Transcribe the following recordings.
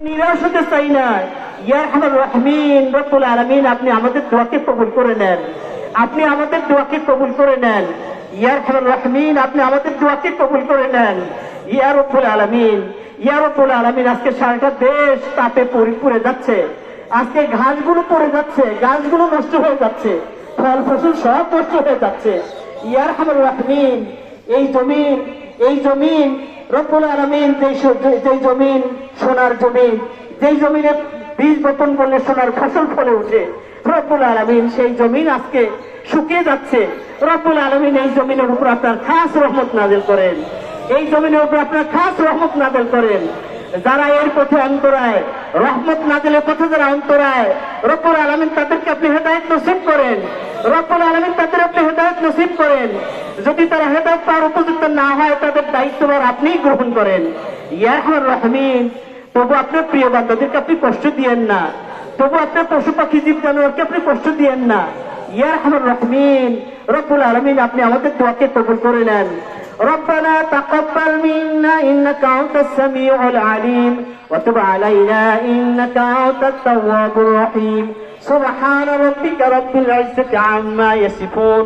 নিরাশ হতে চাই না। ইয়ার হামার রহমিন, রব্বুল আলমিন, আপনি আমাদের দোয়াকে কবুল করে নেন। আপনি আমাদের দোয়াকে কবুল করে নেন। ইয়ার হামার রহমিন, আপনি আমাদের দোয়াকে কবুল করে নেন। ইয়া রব্বুল আলমিন, ইয়া রব্বুল আলমিন, আজকে সারাটা দেশ তাপে পরি পড়ে যাচ্ছে। আজকে ঘাসগুলো পড়ে যাচ্ছে, গাছগুলো নষ্ট হয়ে যাচ্ছে ফল ফসল সব নষ্ট হয়ে যাচ্ছে। ইয়ার হামার রহমিন, এই জমিন এই জমিন, রব্বুল আলমিন যে- জমিন সোনার জমিন, যেই জমিনে বীজ বপন করলে সোনার ফসল ফলে ওঠে, রব্বুল আলমিন সেই জমিন আজকে শুকিয়ে যাচ্ছে। রব্বুল আলমিন এই জমিনের উপর আপনার খাস রহমত নাজেল করেন। এই জমিনের উপর আপনার খাস রহমত নাজেল করেন। যারা এর পথে অন্তরায়, রহমত নাজেলের পথে যারা অন্তরায়, রব্বুল আলমিন তাদেরকে আপনি হেদায়ত করেন। রব্বুল আলমিন তাদের নসিব করেন যদি তারা হেদায়ত পাওয়ার উপযুক্ত না হয় তাদের দায়িত্বভার আপনিই গ্রহণ করেন ইয়াহর রহমিন তবু আপনার প্রিয় বান্ধবদেরকে আপনি কষ্ট দিয়েন না তবু আপনার পশু পাখি জীব জানোয়ারকে আপনি কষ্ট দিয়েন না ইয়ারহামুর রহমিন রব্বুল আলমিন আপনি আমাদের দোয়াকে কবুল করে নেন ربنا تقبل منا إنك أنت السميع العليم وتب علينا إنك أنت التواب الرحيم سبحان ربك رب العزة عما يصفون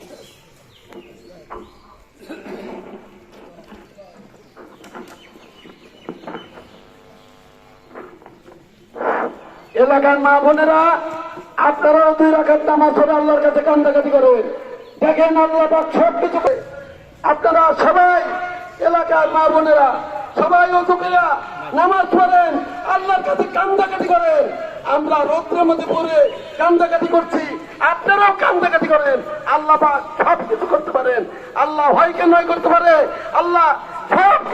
এলাকার মা বোনেরা, আপনারাও দুই রাখার নামাজ পড়ে আল্লাহর কাছে কান্দাকাটি করেন দেখেন আল্লাহ সব কিছু। আপনারা সবাই, এলাকার মা বোনেরা, সবাই অজুকেরা নামাজ পড়েন, আল্লাহর কাছে কান্দাকাটি করেন। আমরা রৌদ্রের মধ্যে পড়ে কান্দাকাটি করছি, আপনারাও কান্দাকাটি করেন। আল্লাহ সব কিছু করতে পারেন। আল্লাহ হয় হয়কে নয় করতে পারে? আল্লাহ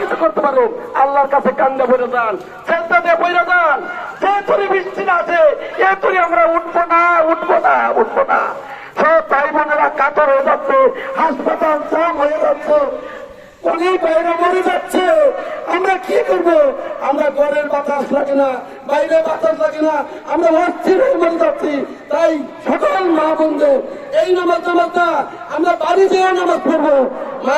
কিছু করতে পারো আল্লাহর কাছে কান্দা পড়ে যান চেষ্টা দিয়ে বইরে যান। যে তুরি বৃষ্টি আছে এ তুরি আমরা উঠবো না উঠবো না উঠবো না। সব ভাই বোনেরা কাতর হয়ে যাচ্ছে, হাসপাতাল জাম হয়ে যাচ্ছে। বাইরে মরে যাচ্ছে। আমরা আমরা ঘরের বাতাস লাগে না, বাইরে বাতাস লাগে না, আমরা মরে তাই সকল মা এই আমরা বাড়ি যেয়ে মা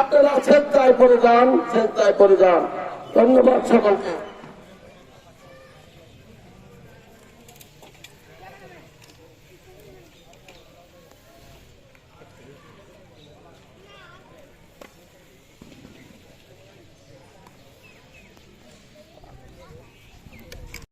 আপনারা স্বেচ্ছায় পড়ে যান স্বেচ্ছায় পড়ে যান। ধন্যবাদ সকলকে।